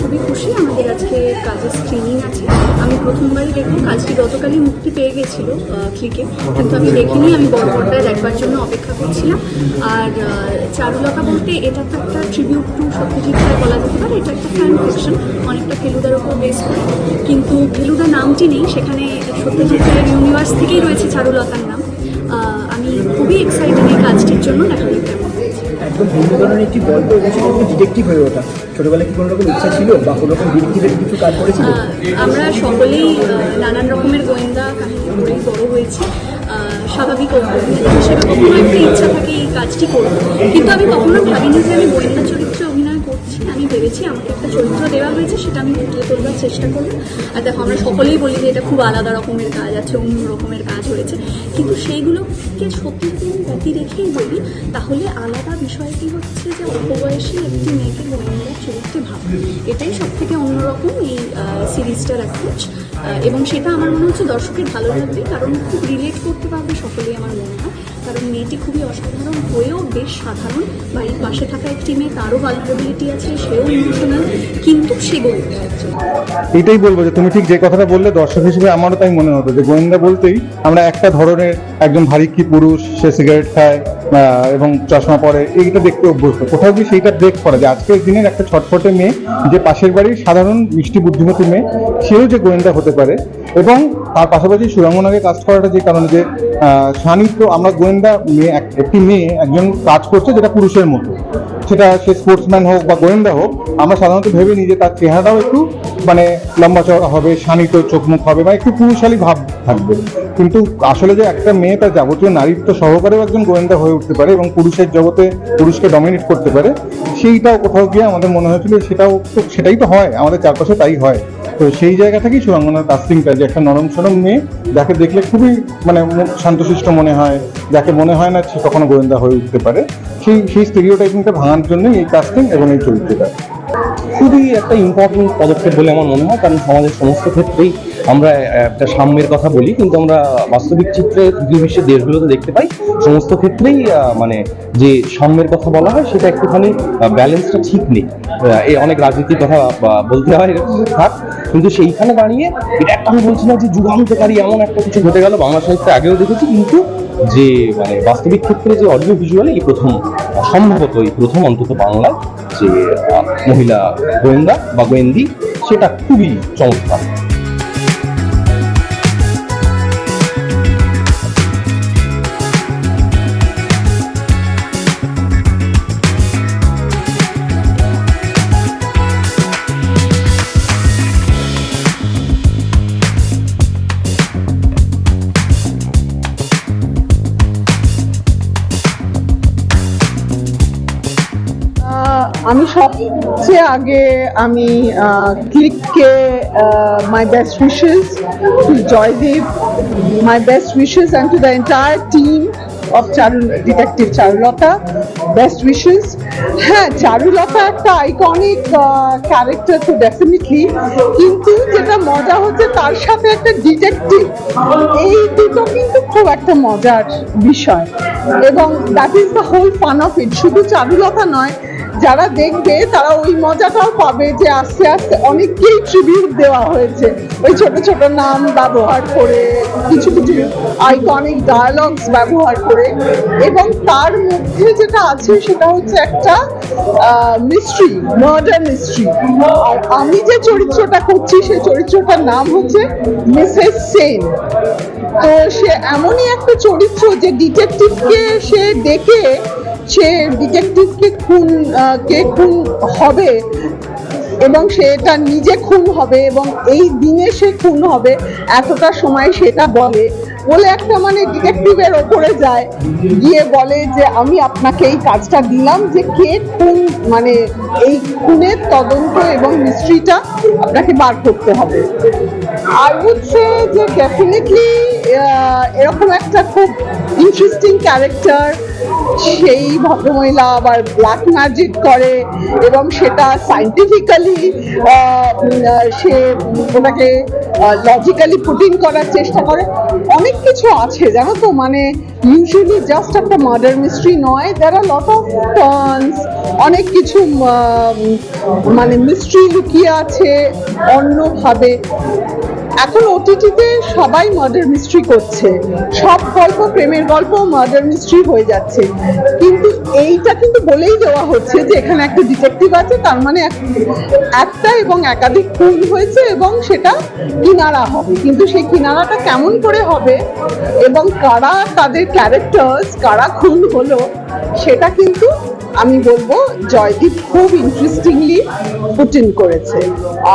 খুবই খুশি। আমাদের আজকে কাজের স্ক্রিনিং আছে। আমি প্রথমবারই দেখব কাজটি গতকালই মুক্তি পেয়ে গেছিল ক্লিকে কিন্তু আমি দেখিনি, আমি বড় পর্দায় দেখবার জন্য অপেক্ষা করছিলাম। আর চারুলতা বলতে এটা তো একটা ট্রিবিউট টু সত্যজিৎ রায় বলা যেতে পারে। এটা একটা ফ্যান ফিকশন অনেকটা ফেলুদার ওপর বেস করে। কিন্তু ফেলুদা নামটি নেই, সেখানে সত্যজিৎ রায়ের ইউনিভার্স থেকেই রয়েছে চারুলতার নাম। আমি খুবই এক্সাইটেড এই কাজটির জন্য দেখা একদম ভিন্ন ধরনের একটি গল্প এবং সেটা ডিটেকটিভ হয়ে ওঠা। ছোটবেলায় কি কোনো রকম ইচ্ছা ছিল বা কোনো রকম ডিটেকটিভের কিছু কাজ করেছিল? আমরা সকলেই নানান রকমের গোয়েন্দা কাহিনী বড় হয়েছি। স্বাভাবিক হিসেবে কখনো একটা ইচ্ছা থাকে এই কাজটি করব কিন্তু আমি কখনো ভাবিনি যে আমি গোয়েন্দা চরিত্রে ভেবেছি, আমাকে একটা চরিত্র দেওয়া হয়েছে, সেটা আমি ফুটিয়ে তোলবার চেষ্টা করব। আর দেখো, আমরা সকলেই বলি যে এটা খুব আলাদা রকমের কাজ আছে, অন্য রকমের কাজ হয়েছে। কিন্তু সেইগুলোকে সত্যি ব্যতি রেখেই বলি, তাহলে আলাদা বিষয়টি হচ্ছে যে অল্প বয়সী একটি মেয়েকে গোয়েন্দার চরিত্রে ভাবা এটাই সব থেকে অন্যরকম এই সিরিজটার অ্যাপ্রোচ এবং সেটা আমার মনে হচ্ছে দর্শকের ভালো লাগবে, কারণ খুব রিলেট করতে পারবে সকলেই আমার মনে হয়। কারণ মেয়েটি খুবই অসাধারণ, হয়েও বেশ সাধারণ। বাড়ির পাশে থাকা একটি মেয়ে, তারও ভালনারেবিলিটি আছে, সেও কিন্তু সে গোয়েন্দা এটাই বলব যে তুমি ঠিক যে কথাটা বললে, দর্শক হিসেবে আমারও তাই মনে হতো যে গোয়েন্দা বলতেই আমরা একটা ধরনের একজন ভারিক্কি পুরুষ, সে সিগারেট খায় এবং চশমা পরে, এইটা দেখতে অভ্যস্ত। কোথাও গিয়ে সেইটা ব্রেক করা যে আজকের দিনের একটা ছটফটে মেয়ে, যে পাশের বাড়ির সাধারণ মিষ্টি বুদ্ধিমতী মেয়ে, সেও যে গোয়েন্দা হতে পারে, এবং তার পাশাপাশি সুরাঙ্গনাকে কাজ করাটা যে কারণে যে সান্নিধ্য আমরা গোয়েন্দা মেয়ে একটি মেয়ে একজন কাজ করছে যেটা পুরুষের মতো। সেটা সে স্পোর্টসম্যান হোক বা গোয়েন্দা হোক আমরা সাধারণত ভেবে নিই যে তার চেহারাটাও একটু মানে লম্বা চড়া হবে, শানিত চোখ মুখ হবে বা একটু পুরুষালী ভাব থাকবে। কিন্তু আসলে যে একটা মেয়ে তার যাবতীয় নারীত্ব সহকারেও একজন গোয়েন্দা হয়ে উঠতে পারে এবং পুরুষের জগতে পুরুষকে ডমিনেট করতে পারে, সেইটাও কোথাও গিয়ে আমাদের মনে হয়েছিল সেটাও তো, সেটাই তো হয়, আমাদের চারপাশে তাই হয়। তো সেই জায়গা থেকেই সুরাঙ্গনার কাস্টিংটা যে একটা নরম সরম মেয়ে যাকে দেখলে খুবই মানে শান্তশিষ্ট মনে হয়, যাকে মনে হয় না সে কখনো গোয়েন্দা হয়ে উঠতে পারে। সেই সেই স্টেরিওটাইপিংটা ভাঙার জন্যই এই কাস্টিং এবং এই চরিত্রটা। খুবই একটা ইম্পর্টেন্ট পদক্ষেপ বলে আমার মনে হয়, কারণ সমাজের সমস্ত ক্ষেত্রেই আমরা একটা সাম্যের কথা বলি, কিন্তু আমরা বাস্তবিক চিত্রে তৃতীয় বিশ্বের দেশগুলোতে দেখতে পাই, সমস্ত ক্ষেত্রেই মানে যে সাম্যের কথা বলা হয়, সেটা একটুখানি ব্যালেন্সটা ঠিক নেই। এই অনেক রাজনীতির কথা বলতে হয় থাক, কিন্তু সেইখানে দাঁড়িয়ে, এটা একটা আমি বলছি না যে যুগান্তকারী এমন একটা কিছু ঘটে গেল, বাংলা সাহিত্যে আগেও দেখেছি, কিন্তু যে মানে বাস্তবিক ক্ষেত্রে যে অডিও ভিজুয়ালে এই প্রথম, সম্ভবত এই প্রথম অন্তত বাংলায় যে মহিলা গোয়েন্দা বা গোয়েন্দি, সেটা খুবই চমৎকার। আমি সবচেয়ে আগে আমি ক্লিককে my best wishes to Joydeep my best wishes and to the entire team of Charu detective Charulata best wishes হ্যাঁ চারুলতা একটা আইকনিক ক্যারেক্টার তো ডেফিনেটলি কিন্তু যেটা মজা হচ্ছে তার সাথে একটা ডিটেকটিভ এই দুটো কিন্তু খুব একটা মজার বিষয়। এবং that is the whole fun of it শুধু চারুলতা নয় যারা দেখবে তারা ওই মজাটাও পাবে যে আস্তে আস্তে অনেককেই ট্রিবিউট দেওয়া হয়েছে। ওই ছোট ছোট নাম ব্যবহার করে, কিছু কিছু আইকনিক ডায়ালগস ব্যবহার করে এবং তার মধ্যে যেটা আছে সেটা হচ্ছে একটা মিস্ট্রি মার্ডার মিস্ট্রি আর আমি যে চরিত্রটা করছি সেই চরিত্রটার নাম হচ্ছে মিসেস সেন তো সে এমনই একটা চরিত্র যে ডিটেকটিভকে সে ডেকে সে ডিটেকটিভকে খুন কে খুন হবে এবং সেটা নিজে খুন হবে এবং এই দিনে সে খুন হবে, এতটা সময় সেটা বলে। বলে একটা মানে ডিটেকটিভের ওপরে যায়, গিয়ে বলে যে, আমি আপনাকে এই কাজটা দিলাম যে কে খুন মানে এই খুনের তদন্ত এবং মিস্ট্রিটা আপনাকে বার করতে হবে। আর হচ্ছে যে ডেফিনেটলি এরকম একটা খুব ইন্টারেস্টিং ক্যারেক্টার সেই ভদ্রমহিলা আবার ব্ল্যাক ম্যাজিক করে এবং সেটা সাইন্টিফিক্যালি সে ওটাকে লজিক্যালি পুটিং করার চেষ্টা করে। অনেক কিছু আছে, জানো তো? মানে ইউজুয়ালি জাস্ট একটা মার্ডার মিস্ট্রি নয়। There are lot of turns অনেক কিছু মানে মিস্ট্রি লুকিয়ে আছে অন্যভাবে। এখন ওটিটিতে সবাই মার্ডার মিস্ট্রি করছে। সব গল্প প্রেমের গল্প মার্ডার মিস্ট্রি হয়ে যাচ্ছে। কিন্তু এইটা কিন্তু বলেই দেওয়া হচ্ছে যে এখানে একটা ডিটেকটিভ আছে, তার মানে একটা এবং একাধিক খুন হয়েছে এবং সেটা কিনারা হবে। কিন্তু সেই কিনারাটা কেমন করে হবে এবং কারা তাদের ক্যারেক্টার্স কারা খুন হলো, সেটা কিন্তু আমি বলব জয়দীপ খুব ইন্টারেস্টিংলি পুট ইন করেছে।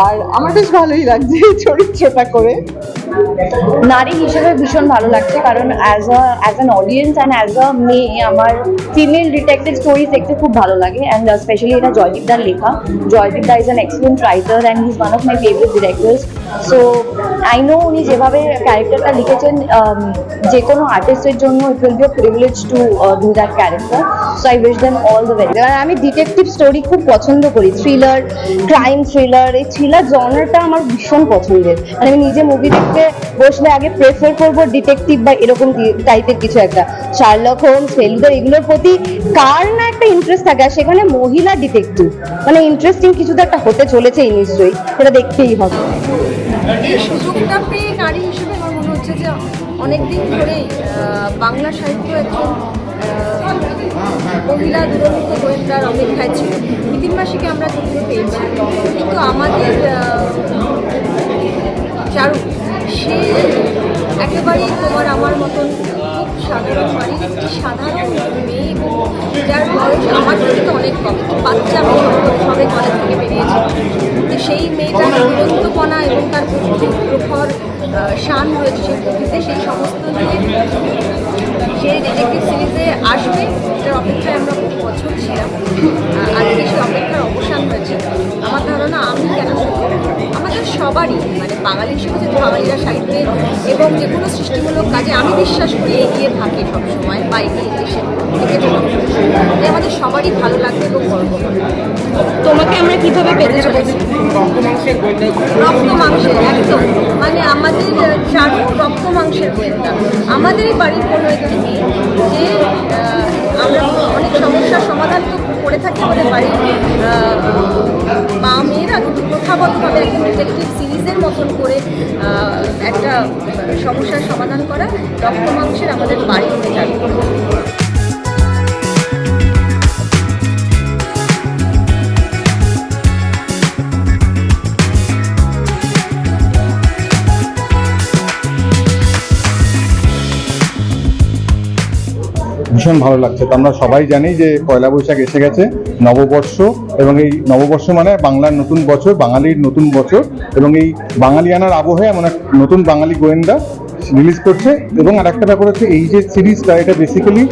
আর আমার বেশ ভালোই লাগছে এই চরিত্রটা করে। নারী হিসেবে ভীষণ ভালো লাগছে কারণ as a as an audience and as a মেয়ে, আমার ফিমেল ডিটেকটিভ স্টোরি দেখতে খুব ভালো লাগে অ্যান্ড স্পেশালি এটা জয়দীপ দার লেখা। Joydeep da is an excellent writer and is one of my favourite directors so I know উনি যেভাবে ক্যারেক্টারটা লিখেছেন um, যে কোনো আর্টিস্টের জন্য it will be a privilege to do that character so I wish them all the very আর আমি detective story খুব পছন্দ করি থ্রিলার ক্রাইম থ্রিলার এই থ্রিলার জনারটা আমার ভীষণ পছন্দের। মানে আমি নিজে মুভি দেখতে বসলে আগে প্রেফার করব ডিটেকটিভ বা এরকম টাইপের কিছু একটা। শার্লক হোমস ফেলুদার এগুলোর প্রতি কার না একটা ইন্টারেস্ট থাকে? আর সেখানে মহিলা ডিটেকটিভ মানে ইন্টারেস্টিং কিছু তো একটা হতে চলেছেই নিশ্চয়ই সেটা দেখতেই হবে। এই সুযোগটা পেয়ে নারী হিসেবে আমার মনে হচ্ছে যে অনেক দিন ধরেই বাংলা সাহিত্য একজন মহিলা দুরন্ত গোয়েন্দার অপেক্ষায় ছিল। মাসিকে আমরা যদিও পেয়েছি কিন্তু আমাদের চারু, সে একেবারেই তোমার আমার মতন খুব সাধারণ বাড়ির একটি সাধারণ মেয়ে এবং যার বয়স আমার থেকে তো অনেক কম। বাচ্চা মেয়ে সবে কলেজ থেকে বেরিয়েছে। সেই মেয়েটার দুরন্তপনা এবং তার প্রখর শান রয়েছে সেই প্রকৃতিতে সেই সমস্ত নিয়ে সে ডিটেকটিভ সিরিজে আসবে। এটার অপেক্ষায় আমরা খুব বছর ছিলাম। আজকে সেই অপেক্ষার অবসান হয়েছে। আমার ধারণা আমি কেন আমাদের সবারই মানে বাঙালি হিসেবে যেহেতু বাঙালিরা সাহিত্যে এবং যে কোনো সৃষ্টিমূলক কাজে আমি বিশ্বাস করি এগিয়ে থাকি সবসময় বা এগিয়ে এসে থেকে আমাদের সবারই ভালো লাগবে এবং গর্ব তোমাকে আমরা কীভাবে পেতে চলেছি? রক্ত মাংসের, একদম। মানে আমাদের চারু রক্ত মাংসের গোয়েন্দা আমাদের এই বাড়ির কোনো একটি মেয়ে যে আমরা অনেক সমস্যার সমাধান তো করে থাকি আমাদের বাড়ির মা মেয়েরা কিন্তু প্রথাগতভাবে একদম ডিটেকটিভ সিরিজের মতন করে একটা সমস্যার সমাধান করা রক্ত মাংসের আমাদের বাড়ির চারু ভীষণ ভালো লাগছে। তো আমরা সবাই জানি যে পয়লা বৈশাখ এসে গেছে, নববর্ষ, এবং এই নববর্ষ মানে বাংলার নতুন বছর, বাঙালির নতুন বছর, এবং এই বাঙালিয়ানার আবহে এমন এক নতুন বাঙালি গোয়েন্দা রিলিজ করছে এবং আর একটা ব্যাপার হচ্ছে এই যে সিরিজটা এটা বেসিক্যালি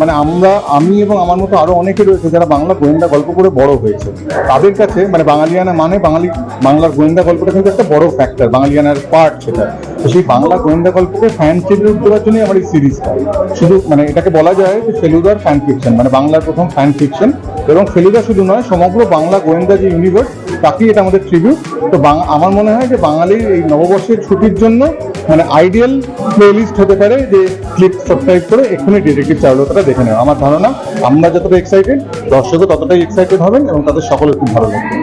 মানে আমরা, আমি এবং আমার মতো আরও অনেকে রয়েছে যারা বাংলা গোয়েন্দা গল্প করে বড় হয়েছে। তাদের কাছে মানে বাঙালিয়ানা মানে বাঙালি, বাংলার গোয়েন্দা গল্পটা কিন্তু একটা বড় ফ্যাক্টর বাঙালিয়ানার পার্ট সেটা। তো সেই বাংলা গোয়েন্দা গল্পকে ফ্যান ট্রিবিউট করার জন্যই আমার এই সিরিজটা শুধু মানে এটাকে বলা যায় যে ফেলুদার ফ্যান ফিকশন মানে বাংলার প্রথম ফ্যান ফিকশন এবং ফেলুদা শুধু নয়, সমগ্র বাংলা গোয়েন্দা যে ইউনিভার্স তাকেই এটা আমাদের ট্রিবিউট তো আমার মনে হয় যে বাঙালির এই নববর্ষের ছুটির জন্য মানে আইডিয়াল প্লেলিস্ট হতে পারে যে ক্লিক সাবস্ক্রাইব করে এক্ষুনি ডিটেকটিভ চারুলতাটা দেখে নেওয়া। আমার ধারণা, আমরা যতটা এক্সাইটেড দর্শকও ততটাই এক্সাইটেড হবেন এবং তাদের সকলের খুব ভালো লাগবে।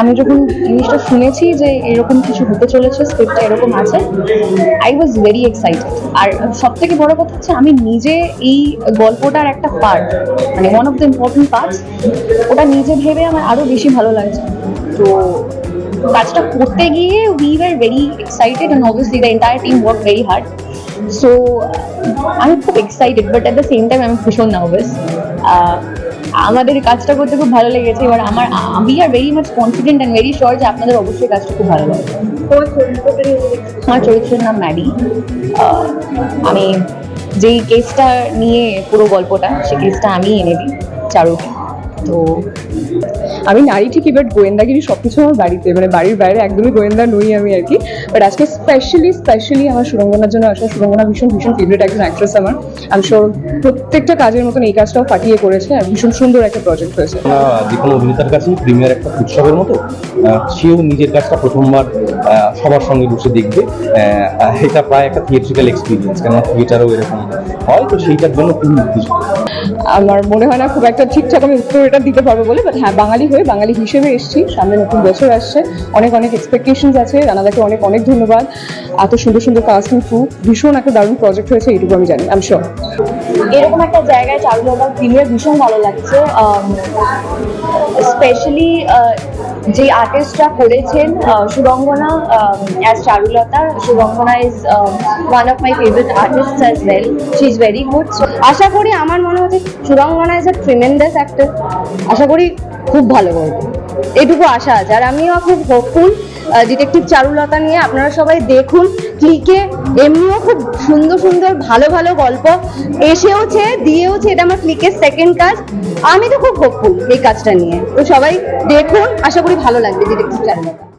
আমি যখন জিনিসটা শুনেছি যে এরকম কিছু হতে চলেছে স্ক্রিপ্টটা এরকম আছে আই ওয়াজ ভেরি এক্সাইটেড আর সব থেকে বড় কথা হচ্ছে আমি নিজে এই গল্পটার একটা পার্ট মানে one of the important parts ওটা নিজে ভেবে আমার আরও বেশি ভালো লাগছে। তো কাজটা করতে গিয়ে we were very excited and obviously the entire team work very hard so আমি খুব excited but at the same time আমি ভীষণ নার্ভাস আমাদের কাজটা করতে খুব ভালো লেগেছে। এবার আমার we are very much confident and very sure যে আপনাদের অবশ্যই কাজটা খুব ভালো লাগবে। আমার চরিত্রের নাম ম্যাডি। আমি যেই কেসটা নিয়ে পুরো গল্পটা সেই কেসটা আমি এনে দিই চারুকে। তো আমি নারী ঠিকই বাট গোয়েন্দাগিরি সবকিছু আমার বাড়িতে মানে বাড়ির বাইরে একদমই গোয়েন্দা নই আমি আর কি। বাট আজকে স্পেশালি স্পেশালি আমার সুরঙ্গনার জন্য আসা সুরঙ্গনা ভীষণ ভীষণ ফেভারিট একজন অ্যাক্ট্রেস আমার। আমি শিওর প্রত্যেকটা কাজের মতন এই কাজটাও ফাটিয়ে করেছে আর ভীষণ সুন্দর একটা প্রজেক্ট হয়েছে। যে কোনো অভিনেতার কাছেই প্রিমিয়ার একটা উৎসবের মতো সেও নিজের কাজটা প্রথমবার সবার সঙ্গে বসে দেখবে। এটা প্রায় একটা থিয়েট্রিক্যাল এক্সপিরিয়েন্স কেননা থিয়েটারও এরকম হয় তো সেইটার জন্য খুবই আমার মনে হয় না খুব একটা ঠিকঠাক আমি উত্তর এটা দিতে পারব বলে। বাট হ্যাঁ বাঙালি হয়ে বাঙালি হিসেবে এসেছি। সামনে নতুন বছর আসছে। অনেক অনেক এক্সপেকটেশনস আছে। রানাদাকে অনেক অনেক ধন্যবাদ। এত সুন্দর সুন্দর কাস্টিং ফু ভীষণ একটা দারুণ প্রজেক্ট হয়েছে, এইটুকু আমি জানি আমি শিওর এরকম একটা জায়গায় চালু ফিল্মে ভীষণ ভালো লাগছে। স্পেশালি যে আর্টিস্টরা করেছেন Surangana as Charulata Surangana is one of my favourite artist as well she is very good আশা করি আমার মনে হচ্ছে Surangana is a tremendous actor আশা করি খুব ভালো করবে এটুকু আশা আছে। আর আমিও খুব হোপফুল ডিটেকটিভ চারুলতা নিয়ে আপনারা সবাই দেখুন ক্লিকে এমনিও খুব সুন্দর সুন্দর ভালো ভালো গল্প এসেওছে, দিয়েওছে, এটা আমার ক্লিকের সেকেন্ড কাজ। আমি তো খুব হোপফুল এই কাজটা নিয়ে। তো সবাই দেখুন, আশা করি ভালো লাগবে ডিটেকটিভ চারুলতা।